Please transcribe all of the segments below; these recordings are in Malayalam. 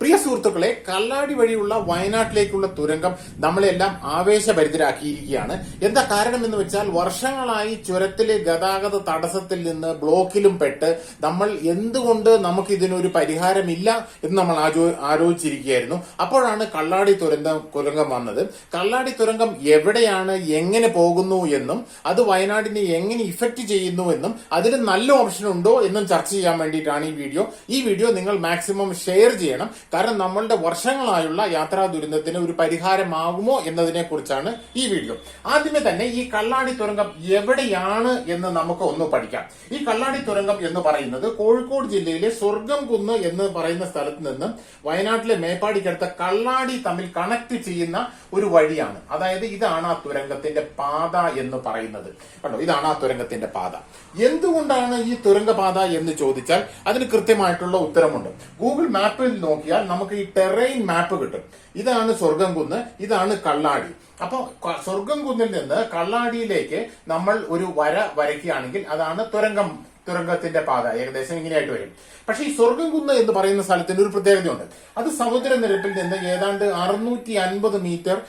പ്രിയ സുഹൃത്തുക്കളെ കല്ലാടി വഴിയുള്ള വയനാട്ടിലേക്കുള്ള തുരങ്കം നമ്മളെല്ലാം ആവേശഭരിതരാക്കിയിരിക്കുകയാണ്. എന്താ കാരണം എന്ന് വെച്ചാൽ വർഷങ്ങളായി ചുരത്തിലെ ഗതാഗത തടസ്സത്തിൽ നിന്ന് ബ്ലോക്കിലും പെട്ട് നമ്മൾ എന്തുകൊണ്ട് നമുക്ക് ഇതിനൊരു പരിഹാരമില്ല എന്ന് നമ്മൾ ആലോചിച്ചിരിക്കുകയായിരുന്നു. അപ്പോഴാണ് കള്ളാടി തുരങ്കം തുരങ്കം വന്നത്. കള്ളാടി തുരങ്കം എവിടെയാണ് എങ്ങനെ പോകുന്നു എന്നും അത് വയനാടിനെ എങ്ങനെ ഇഫക്റ്റ് ചെയ്യുന്നു എന്നും അതിന് നല്ല ഓപ്ഷൻ ഉണ്ടോ എന്നും ചർച്ച ചെയ്യാൻ വേണ്ടിയിട്ടാണ് ഈ വീഡിയോ. ഈ വീഡിയോ നിങ്ങൾ മാക്സിമം ഷെയർ ചെയ്യണം. കാരണം നമ്മളുടെ വർഷങ്ങളായുള്ള യാത്രാ ദുരന്തത്തിന് ഒരു പരിഹാരമാകുമോ എന്നതിനെ കുറിച്ചാണ് ഈ വീഡിയോ. ആദ്യമേ തന്നെ ഈ കള്ളാടി തുരങ്കം എവിടെയാണ് എന്ന് നമുക്ക് ഒന്ന് പഠിക്കാം. ഈ കള്ളാടി തുരങ്കം എന്ന് പറയുന്നത് കോഴിക്കോട് ജില്ലയിലെ സ്വർഗം കുന്ന് എന്ന് പറയുന്ന സ്ഥലത്ത് നിന്ന് വയനാട്ടിലെ മേപ്പാടിക്കടുത്ത കള്ളാടി തമ്മിൽ കണക്ട് ചെയ്യുന്ന ഒരു വഴിയാണ്. അതായത് ഇതാണ് ആ തുരങ്കത്തിന്റെ പാത എന്ന് പറയുന്നത്. കണ്ടോ? ഇതാണ് ആ തുരങ്കത്തിന്റെ പാത. എന്തുകൊണ്ടാണ് ഈ തുരങ്കപാത എന്ന് ചോദിച്ചാൽ അതിന് കൃത്യമായിട്ടുള്ള ഉത്തരമുണ്ട്. ഗൂഗിൾ മാപ്പിൽ നോക്കിയാൽ നമുക്ക് ഈ ടെറൈൻ മാപ്പ് കിട്ടും. ഇതാണ് സ്വർഗം കുന്ന് ഇതാണ് കള്ളാടി. അപ്പോൾ സ്വർഗം കുന്നിൽ നിന്ന് കള്ളാടിയിലേക്ക് നമ്മൾ ഒരു വര വരയ്ക്കുകയാണെങ്കിൽ അതാണ് തുരങ്കം തുരങ്കത്തിന്റെ പാത. ഏകദേശം ഇങ്ങനെയായിട്ട് വരും. പക്ഷേ ഈ സ്വർഗം കുന്ന് എന്ന് പറയുന്ന സ്ഥലത്തിന് ഒരു പ്രത്യേകതയുണ്ട്. അത് സമുദ്രനിരപ്പിൽ നിന്ന് ഏതാണ്ട് അറുന്നൂറ്റി അൻപത് മീറ്റർ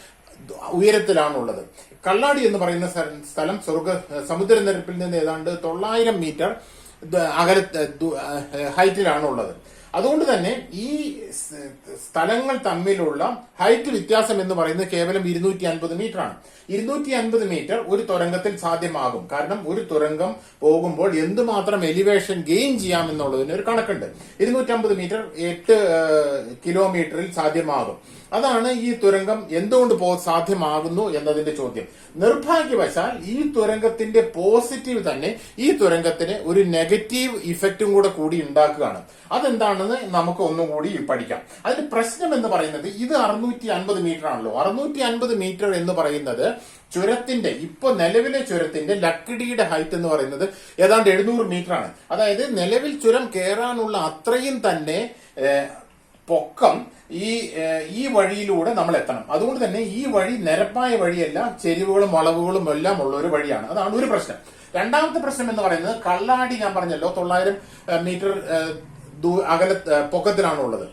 ഉയരത്തിലാണുള്ളത്. കള്ളാടി എന്ന് പറയുന്ന സ്ഥലം സ്വർഗ സമുദ്രനിരപ്പിൽ നിന്ന് ഏതാണ്ട് തൊള്ളായിരം മീറ്റർ അകല ഹൈറ്റിലാണുള്ളത്. അതുകൊണ്ട് തന്നെ ഈ സ്ഥലങ്ങൾ തമ്മിലുള്ള ഹൈറ്റ് വ്യത്യാസം എന്ന് പറയുന്നത് കേവലം ഇരുന്നൂറ്റി അൻപത് മീറ്റർ ആണ്. ഇരുന്നൂറ്റി അൻപത് മീറ്റർ ഒരു തുരങ്കത്തിൽ സാധ്യമാകും. കാരണം ഒരു തുരങ്കം പോകുമ്പോൾ എന്തുമാത്രം എലിവേഷൻ ഗെയിൻ ചെയ്യാം എന്നുള്ളതിന് ഒരു കണക്കുണ്ട്. ഇരുന്നൂറ്റമ്പത് മീറ്റർ എട്ട് കിലോമീറ്ററിൽ സാധ്യമാകും. അതാണ് ഈ തുരങ്കം എന്തുകൊണ്ട് പോ സാധ്യമാകുന്നു എന്നതിന്റെ ചോദ്യം. നിർഭാഗ്യവശാൽ ഈ തുരങ്കത്തിന്റെ പോസിറ്റീവ് തന്നെ ഈ തുരങ്കത്തിന് ഒരു നെഗറ്റീവ് ഇഫക്റ്റും കൂടെ കൂടി ഉണ്ടാക്കുകയാണ്. അതെന്താണെന്ന് നമുക്ക് ഒന്നും കൂടി പഠിക്കാം. അതിന്റെ പ്രശ്നം എന്ന് പറയുന്നത് ഇത് അറുന്നൂറ്റി അൻപത് മീറ്റർ ആണല്ലോ. അറുന്നൂറ്റി അൻപത് മീറ്റർ എന്ന് പറയുന്നത് ചുരത്തിന്റെ ഇപ്പൊ നിലവിലെ ചുരത്തിന്റെ ലക്കിടിയുടെ ഹൈറ്റ് എന്ന് പറയുന്നത് ഏതാണ്ട് എഴുന്നൂറ് മീറ്റർ ആണ്. അതായത് നിലവിൽ ചുരം കയറാനുള്ള അത്രയും തന്നെ പൊക്കം ഈ ഈ വഴിയിലൂടെ നമ്മൾ എത്തണം അതുകൊണ്ട് തന്നെ ഈ വഴി നിരപ്പായ വഴിയല്ല ചെരിവുകളും വളവുകളും എല്ലാം ഉള്ള ഒരു വഴിയാണ്. അതാണ് ഒരു പ്രശ്നം. രണ്ടാമത്തെ പ്രശ്നം എന്ന് പറയുന്നത് കള്ളാടി ഞാൻ പറഞ്ഞല്ലോ തൊള്ളായിരം മീറ്റർ അകല പൊക്കത്തിലാണുള്ളത്.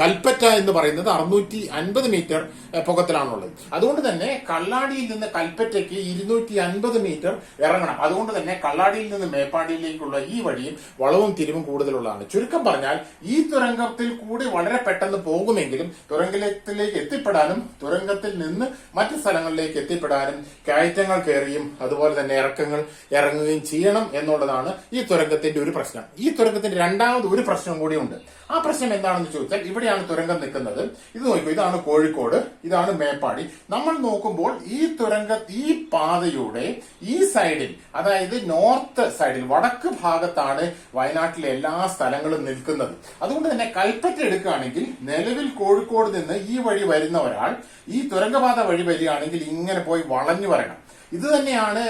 കൽപ്പറ്റ എന്ന് പറയുന്നത് അറുന്നൂറ്റി അൻപത് മീറ്റർ പുകത്തിലാണുള്ളത് അതുകൊണ്ട് തന്നെ കള്ളാടിയിൽ നിന്ന് കൽപ്പറ്റയ്ക്ക് ഇരുന്നൂറ്റി അൻപത് മീറ്റർ ഇറങ്ങണം. അതുകൊണ്ട് തന്നെ കള്ളാടിയിൽ നിന്ന് മേപ്പാടിയിലേക്കുള്ള ഈ വഴിയും വളവും തിരിവും കൂടുതലുള്ളതാണ്. ചുരുക്കം പറഞ്ഞാൽ ഈ തുരങ്കത്തിൽ കൂടി വളരെ പെട്ടെന്ന് പോകുമെങ്കിലും തുരങ്കത്തിലേക്ക് എത്തിപ്പെടാനും തുരങ്കത്തിൽ നിന്ന് മറ്റു സ്ഥലങ്ങളിലേക്ക് എത്തിപ്പെടാനും കയറ്റങ്ങൾ കയറിയും അതുപോലെ തന്നെ ഇറക്കങ്ങൾ ഇറങ്ങുകയും ചെയ്യണം എന്നുള്ളതാണ് ഈ തുരങ്കത്തിന്റെ ഒരു പ്രശ്നം. ഈ തുരങ്കത്തിന്റെ രണ്ടാമത് ഒരു പ്രശ്നം കൂടിയുണ്ട്. ആ പ്രശ്നം എന്താണെന്ന് ചോദിച്ചാൽ ഇവിടെയാണ് തുരങ്കം നിൽക്കുന്നത്. ഇത് നോക്കൂ ഇതാണ് കോഴിക്കോട് ഇതാണ് മേപ്പാടി. നമ്മൾ നോക്കുമ്പോൾ ഈ തുരങ്ക ഈ പാതയുടെ ഈ സൈഡിൽ അതായത് നോർത്ത് സൈഡിൽ വടക്ക് ഭാഗത്താണ് വയനാട്ടിലെ എല്ലാ സ്ഥലങ്ങളും നിൽക്കുന്നത്. അതുകൊണ്ട് തന്നെ കൽപ്പറ്റ എടുക്കുകയാണെങ്കിൽ നിലവിൽ കോഴിക്കോട് നിന്ന് ഈ വഴി വരുന്ന ഒരാൾ ഈ തുരങ്കപാത വഴി വരികയാണെങ്കിൽ ഇങ്ങനെ പോയി വളഞ്ഞു വരണം. ഇത് തന്നെയാണ്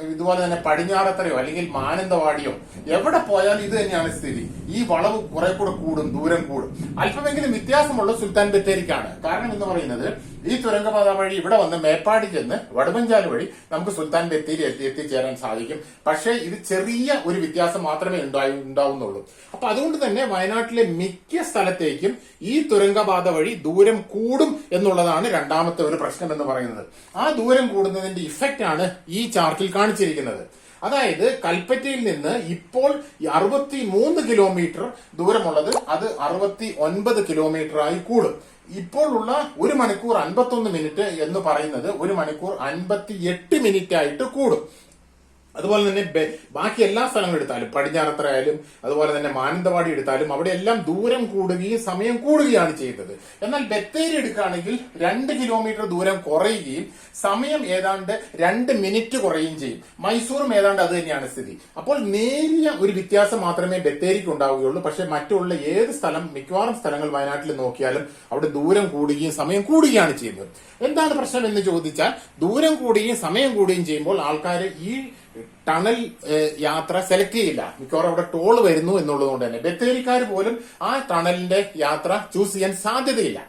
ഇതുപോലെ തന്നെ പടിഞ്ഞാറത്തറയോ അല്ലെങ്കിൽ മാനന്തവാടിയോ എവിടെ പോയാലും ഇത് തന്നെയാണ് സ്ഥിതി. ഈ വളവ് കുറെ കൂടെ കൂടും ദൂരം കൂടും. അല്പമെങ്കിലും വ്യത്യാസമുള്ള സുൽത്താൻ ബത്തേരിക്കാണ്. കാരണം എന്ന് പറയുന്നത് ഈ തുരങ്കപാത വഴി ഇവിടെ വന്ന് മേപ്പാടി ചെന്ന് വടമഞ്ചാൽ വഴി നമുക്ക് സുൽത്താൻ എത്തി എത്തിച്ചേരാൻ സാധിക്കും. പക്ഷേ ഇത് ചെറിയ ഒരു വ്യത്യാസം മാത്രമേ ഉണ്ടായി ഉണ്ടാവുന്നുള്ളൂ. അപ്പൊ അതുകൊണ്ട് തന്നെ വയനാട്ടിലെ മിക്ക സ്ഥലത്തേക്കും ഈ തുരങ്കപാത വഴി ദൂരം കൂടും എന്നുള്ളതാണ് രണ്ടാമത്തെ ഒരു പ്രശ്നം എന്ന് പറയുന്നത്. ആ ദൂരം കൂടുന്നതിന്റെ ഇഫക്റ്റ് ആണ് ഈ ചാർട്ടിൽ കാണിച്ചിരിക്കുന്നത്. അതായത് കൽപ്പറ്റയിൽ നിന്ന് ഇപ്പോൾ അറുപത്തി മൂന്ന് കിലോമീറ്റർ ദൂരമുള്ളത് അത് അറുപത്തി ഒൻപത് കിലോമീറ്റർ ആയി കൂടും. ഇപ്പോൾ ഉള്ള ഒരു മണിക്കൂർ അൻപത്തൊന്ന് മിനിറ്റ് എന്ന് പറയുന്നത് ഒരു മണിക്കൂർ അൻപത്തി എട്ട് മിനിറ്റ് ആയിട്ട് കൂടും. അതുപോലെ തന്നെ ബാക്കി എല്ലാ സ്ഥലങ്ങളും എടുത്താലും പടിഞ്ഞാറത്തറ ആയാലും അതുപോലെ തന്നെ മാനന്തവാടി എടുത്താലും അവിടെ എല്ലാം ദൂരം കൂടുകയും സമയം കൂടുകയാണ് ചെയ്തത്. എന്നാൽ ബത്തേരി എടുക്കുകയാണെങ്കിൽ രണ്ട് കിലോമീറ്റർ ദൂരം കുറയുകയും സമയം ഏതാണ്ട് രണ്ട് മിനിറ്റ് കുറയുകയും ചെയ്യും. മൈസൂറും ഏതാണ്ട് അത് തന്നെയാണ് സ്ഥിതി. അപ്പോൾ നേരിയ ഒരു വ്യത്യാസം മാത്രമേ ബത്തേരിക്ക് ഉണ്ടാവുകയുള്ളൂ. പക്ഷെ മറ്റുള്ള ഏത് സ്ഥലം മിക്കവാറും സ്ഥലങ്ങൾ വയനാട്ടിൽ നോക്കിയാലും അവിടെ ദൂരം കൂടുകയും സമയം കൂടുകയാണ് ചെയ്യുന്നത്. എന്താണ് പ്രശ്നം എന്ന് ചോദിച്ചാൽ ദൂരം കൂടുകയും സമയം കൂടുകയും ചെയ്യുമ്പോൾ ആൾക്കാർ ഈ ടണൽ യാത്ര സെലക്ട് ചെയ്യില്ല. മിക്കവാറും അവിടെ ടോൾ വരുന്നു എന്നുള്ളത് കൊണ്ട് തന്നെ. ബത്തേരിക്കാർ പോലും ആ ടണലിന്റെ യാത്ര ചൂസ് ചെയ്യാൻ സാധ്യതയില്ല.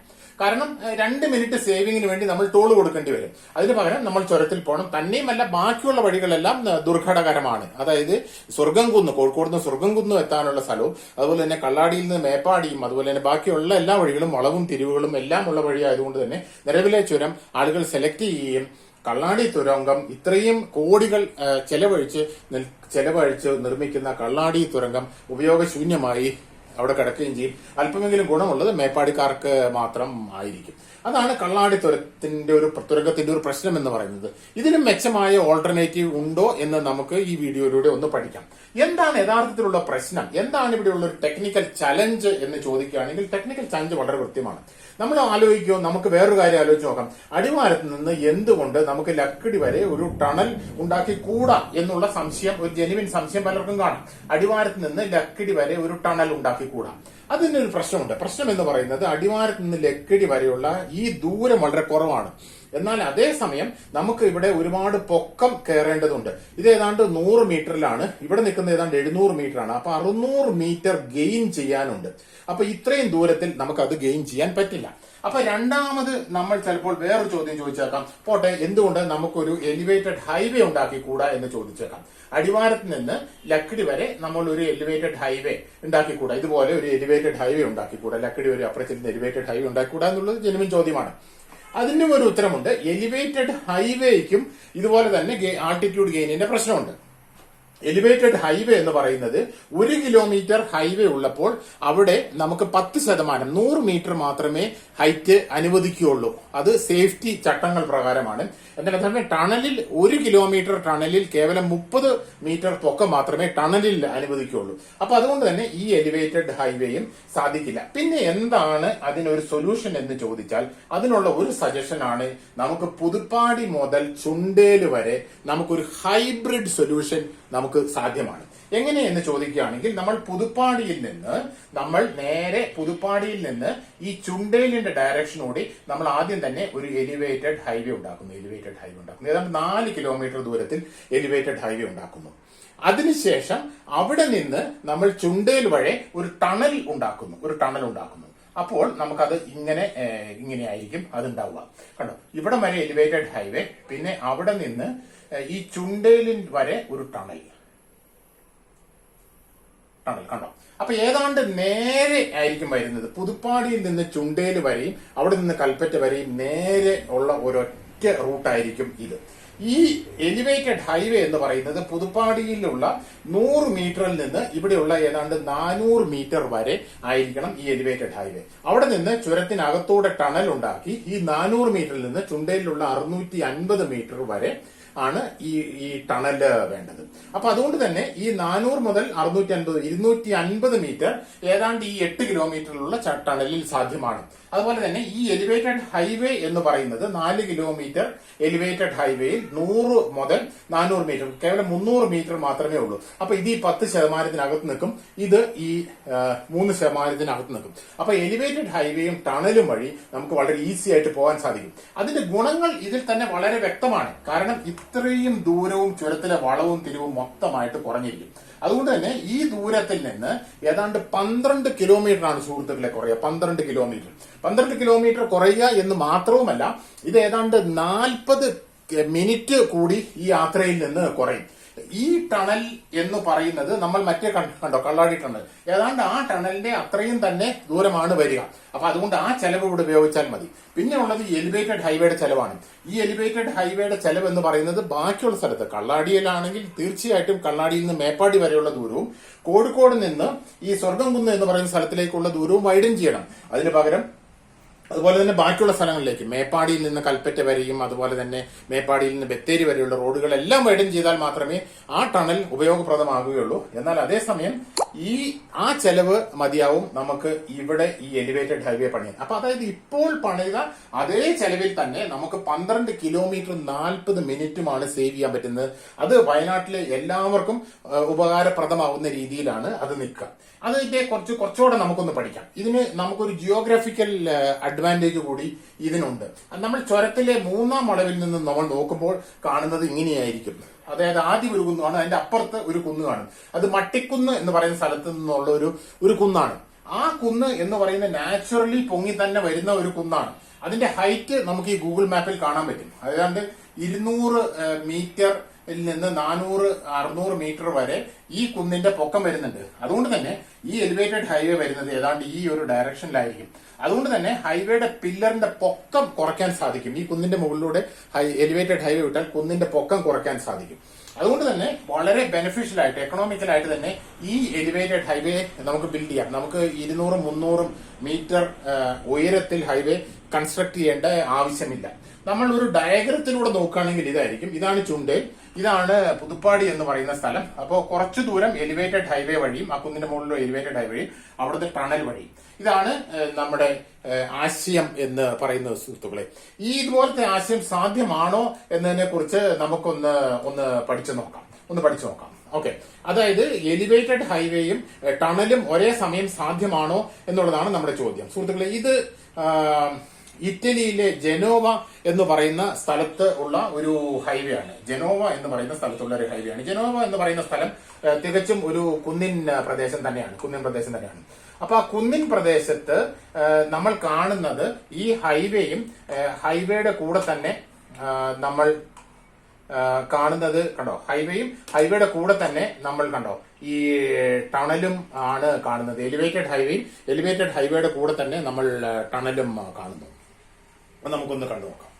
കാരണം രണ്ട് മിനിറ്റ് സേവിങ്ങിന് വേണ്ടി നമ്മൾ ടോൾ കൊടുക്കേണ്ടി വരും. അതിന് പകരം നമ്മൾ ചുരത്തിൽ പോകണം. തന്നെയുമല്ല ബാക്കിയുള്ള വഴികളെല്ലാം ദുർഘടകരമാണ്. അതായത് സ്വർഗം കുന്ന് കോഴിക്കോട് നിന്ന് സ്വർഗം കുന്നും എത്താനുള്ള സ്ഥലവും അതുപോലെ തന്നെ കള്ളാടിയിൽ നിന്ന് മേപ്പാടിയും അതുപോലെ തന്നെ ബാക്കിയുള്ള എല്ലാ വഴികളും വളവും തിരിവുകളും എല്ലാം ഉള്ള വഴിയായതുകൊണ്ട് തന്നെ നിലവിലെ ചുരം ആളുകൾ സെലക്ട് ചെയ്യുകയും കള്ളാടി തുരങ്കം ഇത്രയും കോടികൾ ചെലവഴിച്ച് ചെലവഴിച്ച് നിർമ്മിക്കുന്ന കള്ളാടി തുരങ്കം ഉപയോഗശൂന്യമായി അവിടെ കിടക്കുകയും ചെയ്യും. അല്പമെങ്കിലും ഗുണമുള്ളത് മേപ്പാടിക്കാർക്ക് മാത്രം ആയിരിക്കും. അതാണ് കള്ളാടി തുരത്തിന്റെ ഒരു തുരങ്കത്തിന്റെ ഒരു പ്രശ്നം എന്ന് പറയുന്നത്. ഇതിനും മെച്ചമായ ഓൾട്ടർനേറ്റീവ് ഉണ്ടോ എന്ന് നമുക്ക് ഈ വീഡിയോയിലൂടെ ഒന്ന് പഠിക്കാം. എന്താണ് യഥാർത്ഥത്തിലുള്ള പ്രശ്നം? എന്താണ് ഇവിടെയുള്ള ഒരു ടെക്നിക്കൽ ചലഞ്ച് എന്ന് ചോദിക്കുകയാണെങ്കിൽ ടെക്നിക്കൽ ചലഞ്ച് വളരെ കൃത്യമാണ്. നമ്മൾ ആലോചിക്കുമോ നമുക്ക് വേറൊരു കാര്യം ആലോചിച്ച് നോക്കാം. അടിവാരത്ത് നിന്ന് എന്തുകൊണ്ട് നമുക്ക് ലക്കിടി വരെ ഒരു ടണൽ ഉണ്ടാക്കി കൂടാ എന്നുള്ള സംശയം ഒരു ജെനുവിൻ സംശയം പലർക്കും കാണാം. അടിവാരത്ത് നിന്ന് ലക്കിടി വരെ ഒരു ടണൽ ഉണ്ടാക്കി കൂടാ. അതിനൊരു പ്രശ്നമുണ്ട്. പ്രശ്നം എന്ന് പറയുന്നത് അടിവാരത്ത് നിന്ന് ലക്കിടി വരെയുള്ള ഈ ദൂരം വളരെ കുറവാണ്. എന്നാൽ അതേസമയം നമുക്ക് ഇവിടെ ഒരുപാട് പൊക്കം കയറേണ്ടതുണ്ട്. ഇത് ഏതാണ്ട് നൂറ് മീറ്ററിലാണ്. ഇവിടെ നിൽക്കുന്നത് ഏതാണ്ട് എഴുന്നൂറ് മീറ്ററാണ്. അപ്പൊ അറുന്നൂറ് മീറ്റർ ഗെയിൻ ചെയ്യാനുണ്ട്. അപ്പൊ ഇത്രയും ദൂരത്തിൽ നമുക്ക് അത് ഗെയിൻ ചെയ്യാൻ പറ്റില്ല. അപ്പൊ രണ്ടാമത് നമ്മൾ ചിലപ്പോൾ വേറൊരു ചോദ്യം ചോദിച്ചേക്കാം. പോട്ടെ എന്തുകൊണ്ട് നമുക്കൊരു എലിവേറ്റഡ് ഹൈവേ ഉണ്ടാക്കി കൂടാ എന്ന് ചോദിച്ചേക്കാം. അടിവാരത്ത് നിന്ന് ലക്കിടി വരെ നമ്മൾ ഒരു എലിവേറ്റഡ് ഹൈവേ ഉണ്ടാക്കിക്കൂടാ. ഇതുപോലെ ഒരു എലിവേറ്റഡ് ഹൈവേ ഉണ്ടാക്കിക്കൂടാ. ലക്കിടി വരെ അപ്പുറത്തിൽ എലിവേറ്റഡ് ഹൈവേ ഉണ്ടാക്കിക്കൂടാ എന്നുള്ളത് ജെനുവിൻ ചോദ്യമാണ്. അതിനും ഒരു ഉത്തരമുണ്ട്. എലിവേറ്റഡ് ഹൈവേക്കും ഇതുപോലെ തന്നെ ആൾട്ടിറ്റ്യൂഡ് ഗെയിനിന്റെ പ്രശ്നമുണ്ട്. എലിവേറ്റഡ് ഹൈവേ എന്ന് പറയുന്നത് ഒരു കിലോമീറ്റർ ഹൈവേ ഉള്ളപ്പോൾ അവിടെ നമുക്ക് പത്ത് ശതമാനം നൂറ് മീറ്റർ മാത്രമേ ഹൈറ്റ് അനുവദിക്കുകയുള്ളൂ. അത് സേഫ്റ്റി ചട്ടങ്ങൾ പ്രകാരമാണ്. എന്നാൽ അതാണ് ടണലിൽ ഒരു കിലോമീറ്റർ ടണലിൽ കേവലം മുപ്പത് മീറ്റർ പൊക്കം മാത്രമേ ടണലിൽ അനുവദിക്കുകയുള്ളൂ. അപ്പൊ അതുകൊണ്ട് തന്നെ ഈ എലിവേറ്റഡ് ഹൈവേയും സാധിക്കില്ല. പിന്നെ എന്താണ് അതിനൊരു സൊല്യൂഷൻ എന്ന് ചോദിച്ചാൽ അതിനുള്ള ഒരു സജഷൻ ആണ് നമുക്ക് പുതുപ്പാടി മുതൽ ചുണ്ടേൽ വരെ നമുക്കൊരു ഹൈബ്രിഡ് സൊല്യൂഷൻ നമുക്ക് സാധ്യമാണ്. എങ്ങനെയെന്ന് ചോദിക്കുകയാണെങ്കിൽ നമ്മൾ പുതുപ്പാടിയിൽ നിന്ന് നമ്മൾ നേരെ പുതുപ്പാടിയിൽ നിന്ന് ഈ ചുണ്ടേലിന്റെ ഡയറക്ഷനോടെ നമ്മൾ ആദ്യം തന്നെ ഒരു എലിവേറ്റഡ് ഹൈവേ ഉണ്ടാക്കുന്നു. എലിവേറ്റഡ് ഹൈവേ ഉണ്ടാക്കുന്നു. ഏതാണ്ട് നാല് കിലോമീറ്റർ ദൂരത്തിൽ എലിവേറ്റഡ് ഹൈവേ ഉണ്ടാക്കുന്നു. അതിനുശേഷം അവിടെ നിന്ന് നമ്മൾ ചുണ്ടേൽ വഴി ഒരു ടണൽ ഉണ്ടാക്കുന്നു. ഒരു ടണൽ ഉണ്ടാക്കുന്നു. അപ്പോൾ നമുക്കത് ഇങ്ങനെ ഇങ്ങനെയായിരിക്കും അതുണ്ടാവുക. കണ്ടോ? ഇവിടെ വരെ എലിവേറ്റഡ് ഹൈവേ പിന്നെ അവിടെ നിന്ന് ഈ ചുണ്ടേലിൻ വരെ ഒരു ടണൽ. ടണൽ കണ്ടോ? അപ്പൊ ഏതാണ്ട് നേരെ ആയിരിക്കും വരുന്നത്. പുതുപ്പാടിയിൽ നിന്ന് ചുണ്ടേൽ വരെയും അവിടെ നിന്ന് കൽപ്പറ്റ വരെയും നേരെ ഉള്ള ഒരൊറ്റ റൂട്ടായിരിക്കും ഇത്. ഈ എലിവേറ്റഡ് ഹൈവേ എന്ന് പറയുന്നത് പുതുപ്പാടിയിലുള്ള നൂറ് മീറ്ററിൽ നിന്ന് ഇവിടെയുള്ള ഏതാണ്ട് നാനൂറ് മീറ്റർ വരെ ആയിരിക്കണം ഈ എലിവേറ്റഡ് ഹൈവേ അവിടെ നിന്ന് ചുരത്തിനകത്തൂടെ ടണൽ ഉണ്ടാക്കി ഈ നാനൂറ് മീറ്ററിൽ നിന്ന് ചുണ്ടയിലുള്ള അറുന്നൂറ്റി അൻപത് മീറ്റർ വരെ ആണ് ഈ ഈ ടണൽ വേണ്ടത്. അപ്പൊ അതുകൊണ്ട് തന്നെ ഈ നാനൂറ് മുതൽ അറുന്നൂറ്റി അൻപത് ഇരുന്നൂറ്റി അൻപത് മീറ്റർ ഏതാണ്ട് ഈ എട്ട് കിലോമീറ്ററിലുള്ള ടണലിൽ സാധ്യമാണ്. അതുപോലെ തന്നെ ഈ എലിവേറ്റഡ് ഹൈവേ എന്ന് പറയുന്നത് നാല് കിലോമീറ്റർ എലിവേറ്റഡ് ഹൈവേയിൽ നൂറ് മുതൽ നാനൂറ് മീറ്റർ കേവലം മുന്നൂറ് മീറ്റർ മാത്രമേ ഉള്ളൂ. അപ്പൊ ഇത് ഈ പത്ത് ശതമാനത്തിനകത്ത് നിൽക്കും. ഇത് ഈ മൂന്ന് ശതമാനത്തിനകത്ത് നിൽക്കും. അപ്പൊ എലിവേറ്റഡ് ഹൈവേയും ടണലും വഴി നമുക്ക് വളരെ ഈസി ആയിട്ട് പോകാൻ സാധിക്കും. അതിന്റെ ഗുണങ്ങൾ ഇതിൽ തന്നെ വളരെ വ്യക്തമാണ്. കാരണം ഇത്രയും ദൂരവും ചുരത്തിലെ വളവും തിരിവും മൊത്തമായിട്ട് കുറഞ്ഞിരിക്കും. അതുകൊണ്ട് തന്നെ ഈ ദൂരത്തിൽ നിന്ന് ഏതാണ്ട് പന്ത്രണ്ട് കിലോമീറ്റർ ആണ് സുഹൃത്തുക്കളെ കുറയുക. പന്ത്രണ്ട് കിലോമീറ്റർ. പന്ത്രണ്ട് കിലോമീറ്റർ കുറയുക എന്ന് മാത്രവുമല്ല ഇത് ഏതാണ്ട് നാൽപ്പത് മിനിറ്റ് കൂടി ഈ യാത്രയിൽ നിന്ന് കുറയും. ഈ ടണൽ എന്ന് പറയുന്നത് നമ്മൾ മറ്റേ കണ്ട- കള്ളാടി ടണൽ ഏതാണ്ട് ആ ടണലിന്റെ അത്രയും തന്നെ ദൂരമാണ് വരിക. അപ്പൊ അതുകൊണ്ട് ആ ചെലവ് ഇവിടെ ഉപയോഗിച്ചാൽ മതി. പിന്നെ ഉള്ളത് എലിവേറ്റഡ് ഹൈവേയുടെ ചെലവാണ്. ഈ എലിവേറ്റഡ് ഹൈവേയുടെ ചെലവ് എന്ന് പറയുന്നത് ബാക്കിയുള്ള സ്ഥലത്ത് കള്ളാടിയിലാണെങ്കിൽ തീർച്ചയായിട്ടും കള്ളാടിയിൽ നിന്ന് മേപ്പാടി വരെയുള്ള ദൂരവും കോഴിക്കോട് നിന്ന് ഈ സ്വർഗംകുന്ന് എന്ന് പറയുന്ന സ്ഥലത്തിലേക്കുള്ള ദൂരവും വൈഡൻ ചെയ്യണം. അതിന് പകരം അതുപോലെ തന്നെ ബാക്കിയുള്ള സ്ഥലങ്ങളിലേക്ക് മേപ്പാടിയിൽ നിന്ന് കൽപ്പറ്റ വരെയും അതുപോലെ തന്നെ മേപ്പാടിയിൽ നിന്ന് ബത്തേരി വരെയുള്ള റോഡുകളെല്ലാം വൈഡൻ ചെയ്താൽ മാത്രമേ ആ ടണൽ ഉപയോഗപ്രദമാകുകയുള്ളൂ. എന്നാൽ അതേസമയം ഈ ആ ചെലവ് മതിയാവും നമുക്ക് ഇവിടെ ഈ എലിവേറ്റഡ് ഹൈവേ പണിയാൻ. അപ്പൊ അതായത് ഇപ്പോൾ പണിത അതേ ചെലവിൽ തന്നെ നമുക്ക് പന്ത്രണ്ട് കിലോമീറ്റർ നാൽപ്പത് മിനിറ്റുമാണ് സേവ് ചെയ്യാൻ പറ്റുന്നത്. അത് വയനാട്ടിലെ എല്ലാവർക്കും ഉപകാരപ്രദമാവുന്ന രീതിയിലാണ് അത് നിൽക്കുക. അതിന്റെ കുറച്ച് കുറച്ചുകൂടെ നമുക്കൊന്ന് പഠിക്കാം. ഇതിന് നമുക്കൊരു ജിയോഗ്രാഫിക്കൽ അഡ്വാന്റേജ് കൂടി ഇതിനുണ്ട്. നമ്മൾ ചുരത്തിലെ മൂന്നാം വളവിൽ നിന്ന് നമ്മൾ നോക്കുമ്പോൾ കാണുന്നത് ഇങ്ങനെയായിരിക്കും. അതായത് ആദ്യം ഒരു കുന്നാണ് അതിന്റെ അപ്പുറത്ത് ഒരു കുന്ന് കാണും. അത് മട്ടിക്കുന്ന് എന്ന് പറയുന്ന സ്ഥലത്ത് നിന്നുള്ള ഒരു ഒരു കുന്നാണ്. ആ കുന്ന് എന്ന് പറയുന്ന നാച്ചുറലി പൊങ്ങി തന്നെ വരുന്ന ഒരു കുന്നാണ്. അതിന്റെ ഹൈറ്റ് നമുക്ക് ഈ ഗൂഗിൾ മാപ്പിൽ കാണാൻ പറ്റും. അതായത് ഇരുന്നൂറ് മീറ്ററിൽ നിന്ന് നാനൂറ് അറുന്നൂറ് മീറ്റർ വരെ ഈ കുന്നിന്റെ പൊക്കം വരുന്നുണ്ട്. അതുകൊണ്ട് തന്നെ ഈ എലിവേറ്റഡ് ഹൈവേ വരുന്നത് ഏതാണ്ട് ഈ ഒരു ഡയറക്ഷനിലായിരിക്കും അതുകൊണ്ട് തന്നെ ഹൈവേയുടെ പില്ലറിന്റെ പൊക്കം കുറയ്ക്കാൻ സാധിക്കും. ഈ കുന്നിന്റെ മുകളിലൂടെ എലിവേറ്റഡ് ഹൈവേ വിട്ടാൽ കുന്നിന്റെ പൊക്കം കുറയ്ക്കാൻ സാധിക്കും. അതുകൊണ്ട് തന്നെ വളരെ ബെനിഫിഷ്യൽ ആയിട്ട് എക്കണോമിക്കൽ ആയിട്ട് തന്നെ ഈ എലിവേറ്റഡ് ഹൈവേ നമുക്ക് ബിൽഡ് ചെയ്യാം. നമുക്ക് ഇരുന്നൂറും മുന്നൂറും മീറ്റർ ഉയരത്തിൽ ഹൈവേ കൺസ്ട്രക്ട് ചെയ്യേണ്ട ആവശ്യമില്ല. നമ്മൾ ഒരു ഡയഗ്രത്തിലൂടെ നോക്കുകയാണെങ്കിൽ ഇതായിരിക്കും. ഇതാണ് ചുണ്ടേൽ ഇതാണ് പുതുപ്പാടി എന്ന് പറയുന്ന സ്ഥലം. അപ്പോൾ കുറച്ചു ദൂരം എലിവേറ്റഡ് ഹൈവേ വഴിയും ആ കുന്നിന്റെ മുകളിലുള്ള എലിവേറ്റഡ് ഹൈവേ വഴിയും അവിടുത്തെ ടണൽ വഴിയും ഇതാണ് നമ്മുടെ ആശയം എന്ന് പറയുന്ന സുഹൃത്തുക്കളെ. ഈ ഇതുപോലത്തെ ആശയം സാധ്യമാണോ എന്നതിനെ കുറിച്ച് നമുക്കൊന്ന് ഒന്ന് പഠിച്ചു നോക്കാം. ഒന്ന് പഠിച്ചു നോക്കാം. ഓക്കെ. അതായത് എലിവേറ്റഡ് ഹൈവേയും ടണലും ഒരേ സമയം സാധ്യമാണോ എന്നുള്ളതാണ് നമ്മുടെ ചോദ്യം. സുഹൃത്തുക്കളെ ഇത് ഇറ്റലിയിലെ ജനോവ എന്ന് പറയുന്ന സ്ഥലത്ത് ഉള്ള ഒരു ഹൈവേ ആണ് ജനോവ എന്ന് പറയുന്ന സ്ഥലത്തുള്ള ഒരു ഹൈവേ ആണ് ജനോവ എന്ന് പറയുന്ന സ്ഥലം തികച്ചും ഒരു കുന്നിൻ പ്രദേശം തന്നെയാണ്. കുന്നിൻ പ്രദേശം തന്നെയാണ്. അപ്പൊ ആ കുന്നിൻ പ്രദേശത്ത് നമ്മൾ കാണുന്നത് ഈ ഹൈവേയും ഹൈവേയുടെ കൂടെ തന്നെ നമ്മൾ കാണുന്നത് കണ്ടോ? ഹൈവേയും ഹൈവേയുടെ കൂടെ തന്നെ നമ്മൾ കണ്ടോ? ഈ ടണലും ആണ് കാണുന്നത്. എലിവേറ്റഡ് ഹൈവേയും എലിവേറ്റഡ് ഹൈവേയുടെ കൂടെ തന്നെ നമ്മൾ ടണലും കാണുന്നു. നമുക്കൊന്ന് കണ്ടു നോക്കാം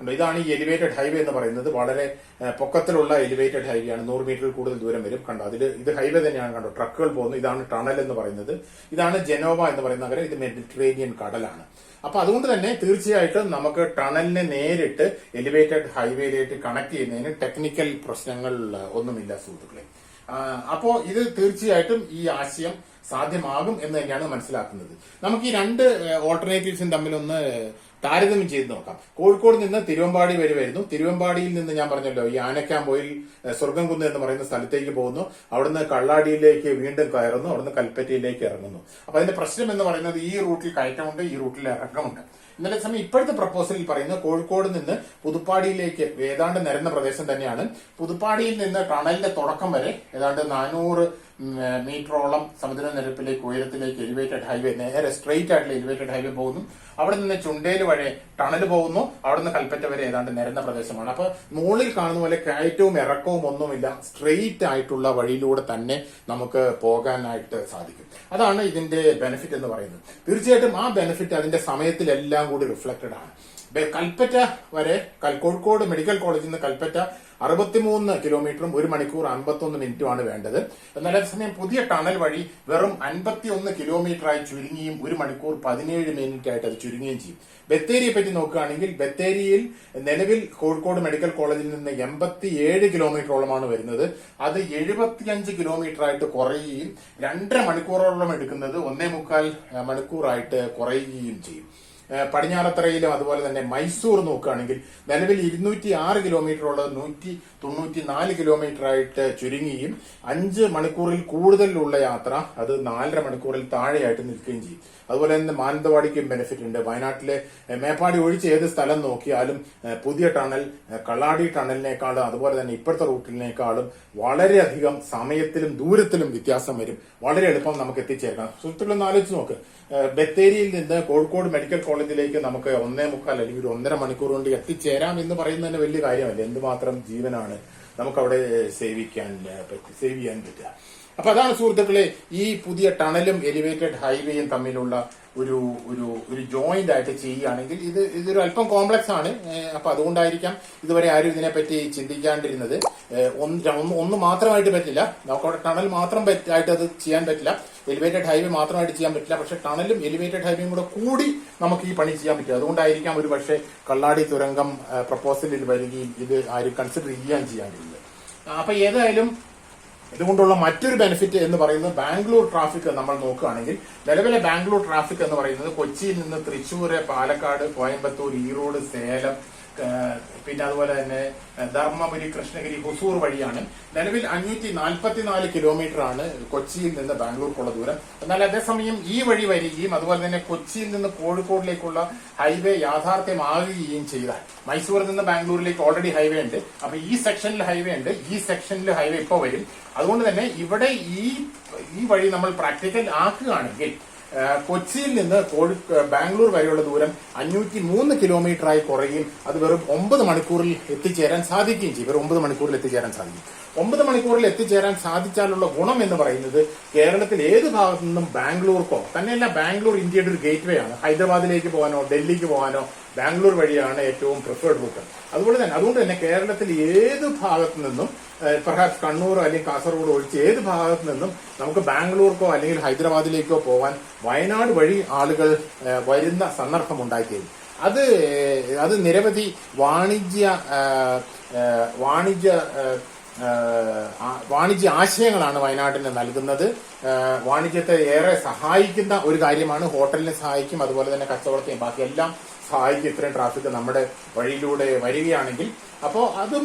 കണ്ടോ, ഇതാണ് ഈ എലിവേറ്റഡ് ഹൈവേ എന്ന് പറയുന്നത്. വളരെ പൊക്കത്തിലുള്ള എലിവേറ്റഡ് ഹൈവേ ആണ്. നൂറ് മീറ്ററിൽ കൂടുതൽ ദൂരം വരും. കണ്ടോ അതിൽ ഇത് ഹൈവേ തന്നെയാണ്. കണ്ടോ ട്രക്കുകൾ പോകുന്നു. ഇതാണ് ടണൽ എന്ന് പറയുന്നത്. ഇതാണ് ജനോവ എന്ന് പറയുന്ന നഗരം. ഇത് മെഡിറ്ററേനിയൻ കടലാണ്. അപ്പൊ അതുകൊണ്ട് തന്നെ തീർച്ചയായിട്ടും നമുക്ക് ടണലിനെ നേരിട്ട് എലിവേറ്റഡ് ഹൈവേയിലേക്ക് കണക്ട് ചെയ്യുന്നതിന് ടെക്നിക്കൽ പ്രശ്നങ്ങൾ ഒന്നുമില്ല സുഹൃത്തുക്കളെ. അപ്പോ ഇത് തീർച്ചയായിട്ടും ഈ ആശയം സാധ്യമാകും എന്ന് തന്നെയാണ് മനസ്സിലാക്കുന്നത്. നമുക്ക് ഈ രണ്ട് ഓൾട്ടർനേറ്റീവ്സും തമ്മിലൊന്ന് താരതമ്യം ചെയ്ത് നോക്കാം. കോഴിക്കോട് നിന്ന് തിരുവമ്പാടി വരെ വരുന്നു. തിരുവമ്പാടിയിൽ നിന്ന് ഞാൻ പറഞ്ഞല്ലോ ഈ ആനക്കാമ്പോയിൽ സ്വർഗം കുന്ന് എന്ന് പറയുന്ന സ്ഥലത്തേക്ക് പോകുന്നു. അവിടുന്ന് കള്ളാടിയിലേക്ക് വീണ്ടും കയറുന്നു. അവിടുന്ന് കൽപ്പറ്റയിലേക്ക് ഇറങ്ങുന്നു. അപ്പൊ അതിന്റെ പ്രശ്നം എന്ന് പറയുന്നത് ഈ റൂട്ടിൽ കയറ്റമുണ്ട് ഈ റൂട്ടിൽ ഇറക്കമുണ്ട്. ഇന്നലെ സമയം ഇപ്പോഴത്തെ പ്രപ്പോസലിൽ പറയുന്നത് കോഴിക്കോട് നിന്ന് പുതുപ്പാടിയിലേക്ക് ഏതാണ്ട് നിരന്ന പ്രദേശം തന്നെയാണ്. പുതുപ്പാടിയിൽ നിന്ന് ടണലിന്റെ തുടക്കം വരെ ഏതാണ്ട് നാനൂറ് മീറ്ററോളം സമുദ്രനിരപ്പിലേക്ക് ഉയരത്തിലേക്ക് എലിവേറ്റഡ് ഹൈവേ നേരെ സ്ട്രെയിറ്റ് ആയിട്ടുള്ള എലിവേറ്റഡ് ഹൈവേ പോകുന്നു. അവിടെ നിന്ന് ചുണ്ടേൽ വഴി ടണൽ പോകുന്നു. അവിടെ നിന്ന് കൽപ്പറ്റ വരെ ഏതാണ്ട് നിരന്ന പ്രദേശമാണ്. അപ്പൊ മുകളിൽ കാണുന്ന പോലെ കയറ്റവും ഇറക്കവും ഒന്നുമില്ല. സ്ട്രെയിറ്റ് ആയിട്ടുള്ള വഴിയിലൂടെ തന്നെ നമുക്ക് പോകാനായിട്ട് സാധിക്കും. അതാണ് ഇതിന്റെ ബെനിഫിറ്റ് എന്ന് പറയുന്നത്. തീർച്ചയായിട്ടും ആ ബെനിഫിറ്റ് അതിന്റെ സമയത്തിലെല്ലാം കൂടി റിഫ്ലക്റ്റഡ് ആണ്. കൽപ്പറ്റ വരെ കോഴിക്കോട് മെഡിക്കൽ കോളേജിൽ നിന്ന് കൽപ്പറ്റ അറുപത്തിമൂന്ന് കിലോമീറ്ററും ഒരു മണിക്കൂർ അൻപത്തൊന്ന് മിനിറ്റുമാണ് വേണ്ടത്. എന്നാൽ അതേസമയം പുതിയ ടണൽ വഴി വെറും അൻപത്തിയൊന്ന് കിലോമീറ്ററായി ചുരുങ്ങിയും ഒരു മണിക്കൂർ പതിനേഴ് മിനിറ്റ് ആയിട്ട് അത് ചുരുങ്ങുകയും ചെയ്യും. ബത്തേരിയെ പറ്റി നോക്കുകയാണെങ്കിൽ ബത്തേരിയിൽ നിലവിൽ കോഴിക്കോട് മെഡിക്കൽ കോളേജിൽ നിന്ന് എൺപത്തിയേഴ് കിലോമീറ്ററോളമാണ് വരുന്നത്. അത് എഴുപത്തിയഞ്ച് കിലോമീറ്റർ ആയിട്ട് കുറയുകയും രണ്ടര മണിക്കൂറോളം എടുക്കുന്നത് ഒന്നേ മുക്കാൽ മണിക്കൂറായിട്ട് കുറയുകയും ചെയ്യും. പടിഞ്ഞാറത്തറയിലും അതുപോലെ തന്നെ മൈസൂർ നോക്കുകയാണെങ്കിൽ നിലവിൽ ഇരുന്നൂറ്റി ആറ് കിലോമീറ്റർ ഉള്ളത് നൂറ്റി തൊണ്ണൂറ്റി നാല് കിലോമീറ്റർ ആയിട്ട് ചുരുങ്ങുകയും അഞ്ച് മണിക്കൂറിൽ കൂടുതലുള്ള യാത്ര അത് നാലര മണിക്കൂറിൽ താഴെയായിട്ട് നിൽക്കുകയും ചെയ്യും. അതുപോലെ തന്നെ മാനന്തവാടിക്കും ബെനിഫിറ്റ് ഉണ്ട്. വയനാട്ടിലെ മേപ്പാടി ഒഴിച്ച് ഏത് സ്ഥലം നോക്കിയാലും പുതിയ ടണൽ കള്ളാടി ടണലിനേക്കാളും അതുപോലെ തന്നെ ഇപ്പോഴത്തെ റൂട്ടിനേക്കാളും വളരെയധികം സമയത്തിലും ദൂരത്തിലും വ്യത്യാസം വരും. വളരെ എളുപ്പം നമുക്ക് എത്തിച്ചേർക്കാം. സുഹൃത്തുക്കളൊന്ന് ആലോചിച്ച് നോക്ക്. ബത്തേരിയിൽ നിന്ന് കോഴിക്കോട് മെഡിക്കൽ കോളേജിലേക്ക് നമുക്ക് ഒന്നേ മുക്കാൽ അല്ലെങ്കിൽ ഒരു ഒന്നര മണിക്കൂർ കൊണ്ട് എത്തിച്ചേരാം എന്ന് പറയുന്നത് തന്നെ വലിയ കാര്യമല്ല. എന്തുമാത്രം ജീവനാണ് നമുക്കവിടെ സേവിക്കാൻ പറ്റി സേവ് ചെയ്യാൻ പറ്റുക. അപ്പൊ അതാണ് സുഹൃത്തുക്കളെ ഈ പുതിയ ടണലും എലിവേറ്റഡ് ഹൈവേയും തമ്മിലുള്ള ഒരു ഒരു ഒരു ജോയിന്റ് ആയിട്ട് ചെയ്യുകയാണെങ്കിൽ ഇത് ഇതൊരു അല്പം കോംപ്ലക്സ് ആണ്. അപ്പൊ അതുകൊണ്ടായിരിക്കാം ഇതുവരെ ആരും ഇതിനെപ്പറ്റി ചിന്തിക്കാണ്ടിരുന്നത്. ഒന്ന് ഒന്ന് മാത്രമായിട്ട് പറ്റില്ല. നമുക്ക് അവിടെ ടണൽ മാത്രം ആയിട്ട് അത് ചെയ്യാൻ പറ്റില്ല. എലിവേറ്റഡ് ഹൈവേ മാത്രമായിട്ട് ചെയ്യാൻ പറ്റില്ല. പക്ഷെ ടണലും എലിവേറ്റഡ് ഹൈവേയും കൂടെ കൂടി നമുക്ക് ഈ പണി ചെയ്യാൻ പറ്റും. അതുകൊണ്ടായിരിക്കാം ഒരു പക്ഷേ കള്ളാടി തുരങ്കം പ്രപ്പോസലിൽ വരികയും ഇത് ആരും കൺസിഡർ ചെയ്യാൻ ചെയ്യാണ്ടിരുന്നത്. അപ്പൊ ഏതായാലും ഇതുകൊണ്ടുള്ള മറ്റൊരു ബെനിഫിറ്റ് എന്ന് പറയുന്നത് ബാംഗ്ലൂർ ട്രാഫിക് നമ്മൾ നോക്കുകയാണെങ്കിൽ നിലവിലെ ബാംഗ്ലൂർ ട്രാഫിക് എന്ന് പറയുന്നത് കൊച്ചിയിൽ നിന്ന് തൃശ്ശൂർ പാലക്കാട് കോയമ്പത്തൂർ ഈറോഡ് സേലം പിന്നെ അതുപോലെ തന്നെ ധർമ്മപുരി കൃഷ്ണഗിരി ഹുസൂർ വഴിയാണ്. നിലവിൽ അഞ്ഞൂറ്റി നാൽപ്പത്തിനാല് കിലോമീറ്റർ ആണ് കൊച്ചിയിൽ നിന്ന് ബാംഗ്ലൂർക്കുള്ള ദൂരം. എന്നാൽ അതേസമയം ഈ വഴി വരികയും അതുപോലെ തന്നെ കൊച്ചിയിൽ നിന്ന് കോഴിക്കോടിലേക്കുള്ള ഹൈവേ യാഥാർത്ഥ്യമാകുകയും ചെയ്താൽ മൈസൂരിൽ നിന്ന് ബാംഗ്ലൂരിലേക്ക് ഓൾറെഡി ഹൈവേ ഉണ്ട്. അപ്പൊ ഈ സെക്ഷനിൽ ഹൈവേ ഉണ്ട്. ഈ സെക്ഷനിൽ ഹൈവേ ഇപ്പോൾ വരും. അതുകൊണ്ട് തന്നെ ഇവിടെ ഈ ഈ വഴി നമ്മൾ പ്രാക്ടിക്കൽ ആക്കുകയാണെങ്കിൽ കൊച്ചിയിൽ നിന്ന് കോഴി ബാംഗ്ലൂർ വരെയുള്ള ദൂരം അഞ്ഞൂറ്റി മൂന്ന് കിലോമീറ്ററായി കുറയും അത് വെറും ഒമ്പത് മണിക്കൂറിൽ എത്തിച്ചേരാൻ സാധിക്കുകയും ചെയ്യും. വെറും ഒമ്പത് മണിക്കൂറിൽ എത്തിച്ചേരാൻ സാധിക്കും. ഒമ്പത് മണിക്കൂറിൽ എത്തിച്ചേരാൻ സാധിച്ചാലുള്ള ഗുണം എന്ന് പറയുന്നത് കേരളത്തിൽ ഏത് ഭാഗത്തു നിന്നും ബാംഗ്ലൂർക്കോ തന്നെയല്ല ബാംഗ്ലൂർ ഇന്ത്യയുടെ ഒരു ഗേറ്റ്വേ ആണ്. ഹൈദരാബാദിലേക്ക് പോകാനോ ഡൽഹിക്ക് പോകാനോ ബാംഗ്ലൂർ വഴിയാണ് ഏറ്റവും പ്രിഫേർഡ് റൂട്ട് അതുപോലെ തന്നെ അതുകൊണ്ട് തന്നെ കേരളത്തിൽ ഏത് ഭാഗത്തു നിന്നും പെർഹാപ്സ് കണ്ണൂരോ അല്ലെങ്കിൽ കാസർഗോഡ് ഒഴിച്ച് ഏത് ഭാഗത്തു നിന്നും നമുക്ക് ബാംഗ്ലൂർക്കോ അല്ലെങ്കിൽ ഹൈദരാബാദിലേക്കോ പോകാൻ വയനാട് വഴി ആളുകൾ വരുന്ന സന്ദർഭം ഉണ്ടാക്കിയത് അത് അത് നിരവധി വാണിജ്യ വാണിജ്യ വാണിജ്യ ആശയങ്ങളാണ് വയനാട്ടിന് നൽകുന്നത്. വാണിജ്യത്തെ ഏറെ സഹായിക്കുന്ന ഒരു കാര്യമാണ് ഹോട്ടലിനെ സഹായിക്കും അതുപോലെ തന്നെ കച്ചവടത്തെയും ബാക്കിയെല്ലാം സഹായിക്കും ഇത്രയും ട്രാഫിക് നമ്മുടെ വഴിയിലൂടെ വരികയാണെങ്കിൽ. അപ്പോൾ അതും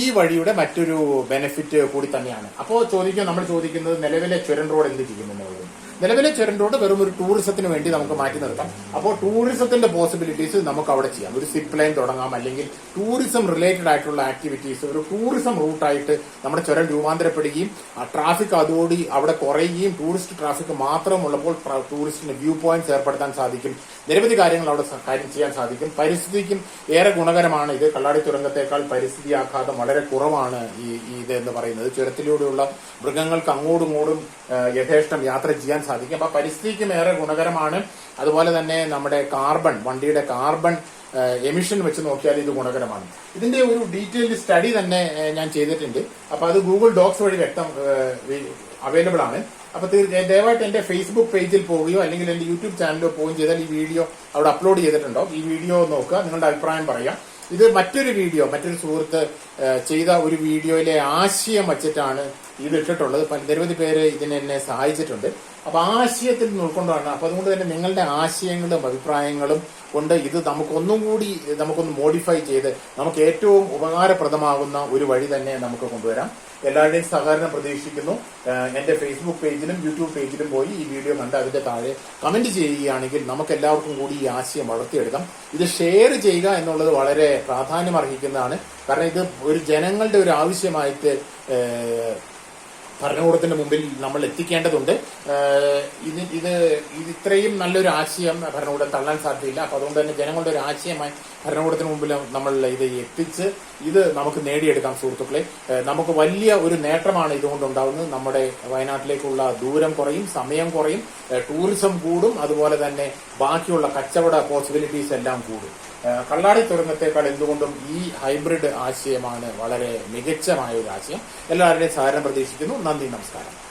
ഈ വഴിയുടെ മറ്റൊരു ബെനിഫിറ്റ് കൂടി തന്നെയാണ്. അപ്പോൾ ചോദിക്കുക നമ്മൾ ചോദിക്കുന്നത് നിലവിലെ ചുരൻ റോഡ് എന്ത് ചെയ്യും എന്നുള്ളത്. നിലവിലെ ചെറുണ്ടോട് വെറും ഒരു ടൂറിസത്തിന് വേണ്ടി നമുക്ക് മാറ്റി നിർത്താം. അപ്പോൾ ടൂറിസത്തിന്റെ പോസിബിലിറ്റീസ് നമുക്ക് അവിടെ ചെയ്യാം. ഒരു സിപ്പ് ലൈൻ തുടങ്ങാം അല്ലെങ്കിൽ ടൂറിസം റിലേറ്റഡ് ആയിട്ടുള്ള ആക്ടിവിറ്റീസ് ഒരു ടൂറിസം റൂട്ടായിട്ട് നമ്മുടെ ചുരം രൂപാന്തരപ്പെടുകയും ആ ട്രാഫിക് അതോടി അവിടെ കുറയുകയും ടൂറിസ്റ്റ് ട്രാഫിക് മാത്രമുള്ളപ്പോൾ ടൂറിസ്റ്റിന് വ്യൂ പോയിന്റ്സ് ഏർപ്പെടുത്താൻ സാധിക്കും. നിരവധി കാര്യങ്ങൾ അവിടെ കാര്യം ചെയ്യാൻ സാധിക്കും. പരിസ്ഥിതിക്കും ഏറെ ഗുണകരമാണ് ഇത്. കള്ളാടി തുരങ്കത്തേക്കാൾ പരിസ്ഥിതി ആഘാതം വളരെ കുറവാണ് ഈ ഇത് എന്ന് പറയുന്നത്. ചുരത്തിലൂടെയുള്ള മൃഗങ്ങൾക്ക് അങ്ങോട്ടും ഇങ്ങോട്ടും യഥേഷ്ടം യാത്ര ചെയ്യാൻ സാധിക്കും. അപ്പൊ പരിസ്ഥിതിക്ക് ഏറെ ഗുണകരമാണ്. അതുപോലെ തന്നെ നമ്മുടെ കാർബൺ വണ്ടിയുടെ കാർബൺ എമിഷൻ വെച്ച് നോക്കിയാൽ ഇത് ഗുണകരമാണ്. ഇതിന്റെ ഒരു ഡീറ്റെയിൽഡ് സ്റ്റഡി തന്നെ ഞാൻ ചെയ്തിട്ടുണ്ട്. അപ്പൊ അത് ഗൂഗിൾ ഡോക്സ് വഴി വ്യക്തം അവൈലബിൾ ആണ്. അപ്പൊ തീർച്ചയായും ദയവായിട്ട് എന്റെ ഫേസ്ബുക്ക് പേജിൽ പോവുകയോ അല്ലെങ്കിൽ എന്റെ യൂട്യൂബ് ചാനലിലോ പോവുകയും ചെയ്താൽ ഈ വീഡിയോ അവിടെ അപ്ലോഡ് ചെയ്തിട്ടുണ്ടോ ഈ വീഡിയോ നോക്കുക നിങ്ങളുടെ അഭിപ്രായം പറയാം ഇത് മറ്റൊരു വീഡിയോ മറ്റൊരു സുഹൃത്ത് ചെയ്ത ഒരു വീഡിയോയിലെ ആശയം വച്ചിട്ടാണ് ഇത് ഇട്ടിട്ടുള്ളത്. നിരവധി പേര് ഇതിനെന്നെ സഹായിച്ചിട്ടുണ്ട്. അപ്പൊ ആശയത്തിൽ നിന്ന് ഉൾക്കൊണ്ടാണ് അപ്പൊ അതുകൊണ്ട് തന്നെ നിങ്ങളുടെ ആശയങ്ങളും അഭിപ്രായങ്ങളും കൊണ്ട് ഇത് നമുക്കൊന്നും കൂടി നമുക്കൊന്ന് മോഡിഫൈ ചെയ്ത് നമുക്ക് ഏറ്റവും ഉപകാരപ്രദമാകുന്ന ഒരു വഴി തന്നെ നമുക്ക് കൊണ്ടുവരാം. എല്ലാവരുടെയും സഹകരണം പ്രതീക്ഷിക്കുന്നു. എന്റെ ഫേസ്ബുക്ക് പേജിലും യൂട്യൂബ് പേജിലും പോയി ഈ വീഡിയോ കണ്ട് അതിന്റെ താഴെ കമന്റ് ചെയ്യുകയാണെങ്കിൽ നമുക്ക് എല്ലാവർക്കും കൂടി ഈ ആശയം വളർത്തിയെടുക്കാം. ഇത് ഷെയർ ചെയ്യുക എന്നുള്ളത് വളരെ പ്രാധാന്യം അർഹിക്കുന്നതാണ് കാരണം ഇത് ഒരു ജനങ്ങളുടെ ഒരു ആവശ്യമായിട്ട് ഭരണകൂടത്തിന്റെ മുമ്പിൽ നമ്മൾ എത്തിക്കേണ്ടതുണ്ട്. ഇത് ഇത് ഇത് ഇത്രയും നല്ലൊരു ആശയം ഭരണകൂടം തള്ളാൻ സാധ്യതയില്ല. അപ്പൊ അതുകൊണ്ട് തന്നെ ജനങ്ങളുടെ ഒരു ആശയമായി ഭരണകൂടത്തിന് മുമ്പിൽ നമ്മൾ ഇത് എത്തിച്ച് ഇത് നമുക്ക് നേടിയെടുക്കാം സുഹൃത്തുക്കളെ. നമുക്ക് വലിയ ഒരു നേട്ടമാണ് ഇതുകൊണ്ട് ഉണ്ടാകുന്നത് നമ്മുടെ വയനാട്ടിലേക്കുള്ള ദൂരം കുറയും സമയം കുറയും ടൂറിസം കൂടും അതുപോലെ തന്നെ ബാക്കിയുള്ള കച്ചവട പോസിബിലിറ്റീസ് എല്ലാം കൂടും. കള്ളാടി തുരങ്കത്തേക്കാൾ എന്തുകൊണ്ടും ഈ ഹൈബ്രിഡ് ആശയമാണ് വളരെ മികച്ചമായ ഒരു ആശയം. എല്ലാവരുടെയും സഹകരണം പ്രതീക്ഷിക്കുന്നു. നന്ദി നമസ്കാരം.